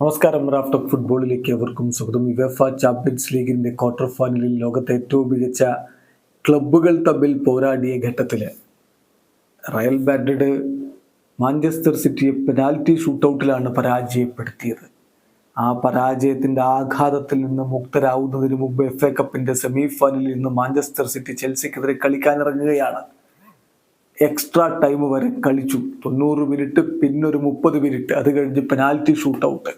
നമസ്കാരം. Raft of ഫുട്ബോളിലേക്ക് അവർക്കും സ്വാഗതം. യുവഫ ചാമ്പ്യൻസ് ലീഗിന്റെ ക്വാർട്ടർ ഫൈനലിൽ ലോകത്തെ ഏറ്റവും മികച്ച ക്ലബ്ബുകൾ തമ്മിൽ പോരാടിയ ഘട്ടത്തിൽ റയൽ മാഡ്രിഡ് മാഞ്ചസ്റ്റർ സിറ്റിയെ പെനാൽറ്റി ഷൂട്ടൗട്ടിലാണ് പരാജയപ്പെടുത്തിയത്. ആ പരാജയത്തിന്റെ ആഘാതത്തിൽ നിന്ന് മുക്തരാവുന്നതിന് മുമ്പ് എഫ് എ കപ്പിന്റെ സെമി ഫൈനലിൽ നിന്ന് മാഞ്ചസ്റ്റർ സിറ്റി ചെൽസിക്കെതിരെ കളിക്കാനിറങ്ങുകയാണ് എക്സ്ട്രാ ടൈം വരെ കളിച്ചു. തൊണ്ണൂറ് മിനിറ്റ് പിന്നൊരു മുപ്പത് മിനിറ്റ്. അത് കഴിഞ്ഞ് പെനാൽറ്റി ഷൂട്ടൗട്ട്.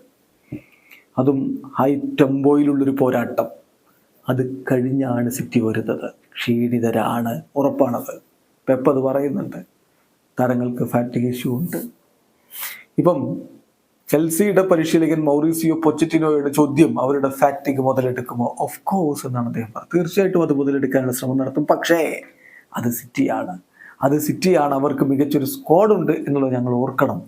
അതും ഹൈ ടെമ്പോയിലുള്ളൊരു പോരാട്ടം. അത് കഴിഞ്ഞാണ് സിറ്റി വരുന്നത്. ക്ഷീണിതരാണ് ഉറപ്പാണത്. പെപ്പ് അത് പറയുന്നുണ്ട്. താരങ്ങൾക്ക് ഫാറ്റിക് ഇഷ്യൂ ഉണ്ട്. ഇപ്പം ചെൽസിയുടെ പരിശീലകൻ മൗറീസിയോ പൊച്ചറ്റിനോയുടെ ചോദ്യം അവരുടെ ഫാറ്റിക് മുതലെടുക്കുമോ? ഓഫ് കോഴ്സ് എന്നാണ് അദ്ദേഹം പറഞ്ഞത്. തീർച്ചയായിട്ടും അത് മുതലെടുക്കാനുള്ള ശ്രമം നടത്തും. പക്ഷേ അത് സിറ്റിയാണ് അത് സിറ്റിയാണ് അവർക്ക് മികച്ചൊരു സ്ക്വാഡുണ്ട് എന്നുള്ളത് ഞങ്ങൾ ഓർക്കണം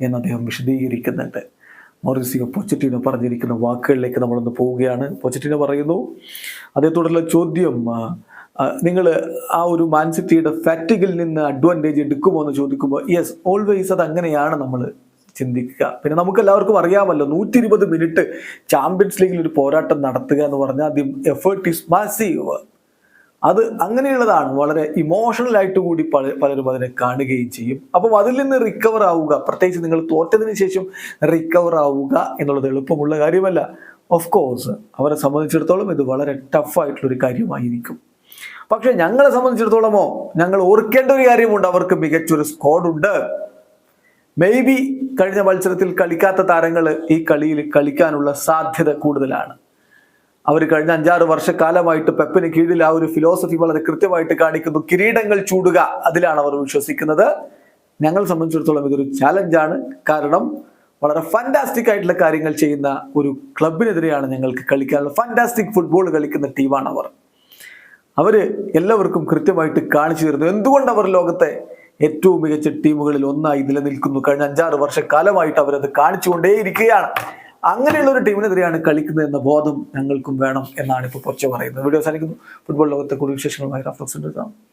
എന്ന് അദ്ദേഹം വിശദീകരിക്കുന്നുണ്ട്. മൊറിസിയോ പൊച്ചറ്റിനോ പറഞ്ഞിരിക്കുന്ന വാക്കുകളിലേക്ക് നമ്മളൊന്ന് പോവുകയാണ്. പൊച്ചറ്റിനോ പറയുന്നു അദ്ദേഹത്തോടുള്ള ചോദ്യം നിങ്ങൾ ആ ഒരു മാൻ സിറ്റിയുടെ ഫാറ്റിക്കിൽ നിന്ന് അഡ്വാന്റേജ് എടുക്കുമോ എന്ന് ചോദിക്കുമ്പോൾ യെസ് ഓൾവേസ് അത് അങ്ങനെയാണ് നമ്മൾ ചിന്തിക്കുക. പിന്നെ നമുക്ക് എല്ലാവർക്കും അറിയാമല്ലോ നൂറ്റി ഇരുപത് മിനിറ്റ് ചാമ്പ്യൻസ് ലീഗിൽ ഒരു പോരാട്ടം നടത്തുക എന്ന് പറഞ്ഞാൽ ദി എഫേർട്ട് ഈസ് മാസീവ് അത് അങ്ങനെയുള്ളതാണ് വളരെ ഇമോഷണൽ ആയിട്ട് കൂടി പല പലരും അതിനെ കാണുകയും ചെയ്യും. അപ്പം അതിൽ നിന്ന് റിക്കവർ ആവുക പ്രത്യേകിച്ച് നിങ്ങൾ തോറ്റതിന് ശേഷം റിക്കവർ ആവുക എന്നുള്ളത് എളുപ്പമുള്ള കാര്യമല്ല. ഓഫ് കോഴ്സ് അവരെ സംബന്ധിച്ചിടത്തോളം ഇത് വളരെ ടഫായിട്ടുള്ളൊരു കാര്യമായിരിക്കും. പക്ഷെ ഞങ്ങളെ സംബന്ധിച്ചിടത്തോളമോ ഞങ്ങൾ ഓർക്കേണ്ട ഒരു കാര്യമുണ്ട്. അവർക്ക് മികച്ചൊരു സ്കോഡുണ്ട് മേ ബി കഴിഞ്ഞ മത്സരത്തിൽ കളിക്കാത്ത താരങ്ങൾ ഈ കളിയിൽ കളിക്കാനുള്ള സാധ്യത കൂടുതലാണ്. അവർ കഴിഞ്ഞ അഞ്ചാറ് വർഷക്കാലമായിട്ട് പെപ്പിന് കീഴിൽ ആ ഒരു ഫിലോസഫി വളരെ കൃത്യമായിട്ട് കാണിക്കുന്നു. കിരീടങ്ങൾ ചൂടുക അതിലാണ് അവർ വിശ്വസിക്കുന്നത്. ഞങ്ങളെ സംബന്ധിച്ചിടത്തോളം ഇതൊരു ചാലഞ്ചാണ് കാരണം വളരെ ഫാന്റാസ്റ്റിക് ആയിട്ടുള്ള കാര്യങ്ങൾ ചെയ്യുന്ന ഒരു ക്ലബിനെതിരെയാണ് ഞങ്ങൾക്ക് കളിക്കാനുള്ള ഫാന്റാസ്റ്റിക് ഫുട്ബോൾ കളിക്കുന്ന ടീമാണ് അവർ. അവർ എല്ലാവർക്കും കൃത്യമായിട്ട് കാണിച്ചു തരുന്നു. എന്തുകൊണ്ട് അവർ ലോകത്തെ ഏറ്റവും മികച്ച ടീമുകളിൽ ഒന്നായി നിലനിൽക്കുന്നു? കഴിഞ്ഞ അഞ്ചാറ് വർഷക്കാലമായിട്ട് അവരത് കാണിച്ചുകൊണ്ടേയിരിക്കുകയാണ്. അങ്ങനെയുള്ള ഒരു ടീമിനെതിരെയാണ് കളിക്കുന്നത് എന്ന ബോധം ഞങ്ങൾക്കും വേണം എന്നാണ് ഇപ്പോൾ കുറച്ച് പറയുന്നത്. വീഡിയോ അവസാനിക്കുന്നു. ഫുട്ബോൾ ലോകത്തെ കൂടുതൽ വിശേഷങ്ങളുമായി റഫ്ലക്സ് ഉണ്ടാകാം